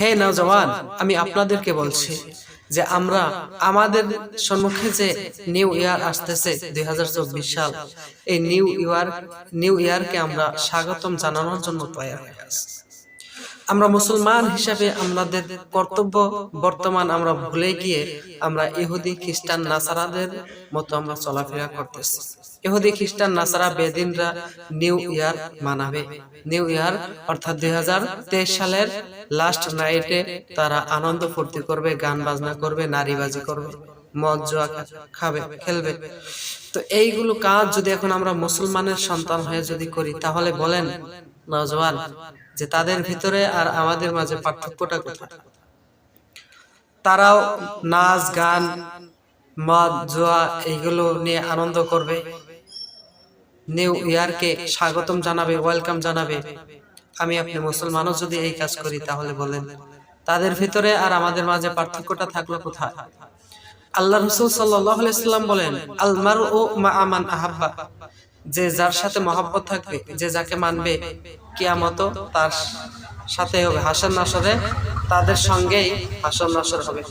হে নওজওয়ান আমি আপনাদেরকে বলছি যে আমরা আমাদের সম্মুখে যে নিউ ইয়ার আসতেছে দুই হাজার চব্বিশ সাল, এই নিউ ইয়ার, নিউ ইয়ারকে আমরা স্বাগতম জানানোর জন্য তৈরি হয়ে আছি। আমরা মুসলমান হিসাবে আমাদের কর্তব্য বর্তমান আমরা ভুলে গিয়ে আমরা ইহুদি, খ্রিস্টান, নাসারাদের মতো আমরা চলাফেরা করতেছি। ইহুদি, খ্রিস্টান, নাসারা বেদিনরা নিউ ইয়ার মানাবে। নিউ ইয়ার অর্থাৎ দুই হাজার তেইশ সালের লাস্ট নাইটে তারা আনন্দ ফুর্তি করবে, গান বাজনা করবে, নারীবাজি করবে, মদ, জুয়া খাবে, খেলবে। তো এইগুলো কাজ যদি এখন আমরা মুসলমানের সন্তান হয়ে যদি করি, তাহলে বলেন নজওয়ান যে তাদের ভিতরে আর আমাদের মাঝে পার্থক্যটা কোথায়? তারাও নাচ, গান, মদ, জুয়া এইগুলো নিয়ে আনন্দ করবে। নিউ ইয়ারকে স্বাগতম জানাবে, ওয়েলকাম জানাবে। আমি আপনি মুসলমানও যদি এই কাজ করি, তাহলে বলেন, তাদের ভিতরে আর আমাদের মাঝে পার্থক্যটা থাকল কোথায়? আল্লাহ রসুল সাল্লাম বলেন আলমার ও মা আমান আহাব্বা। যে যার সাথে মহাব্বত থাকবে, যে যাকে মানবে কিয়ামত তার সাথে হবে। হাসান নাসরে তাদের সঙ্গেই হাসান নাসর হবে।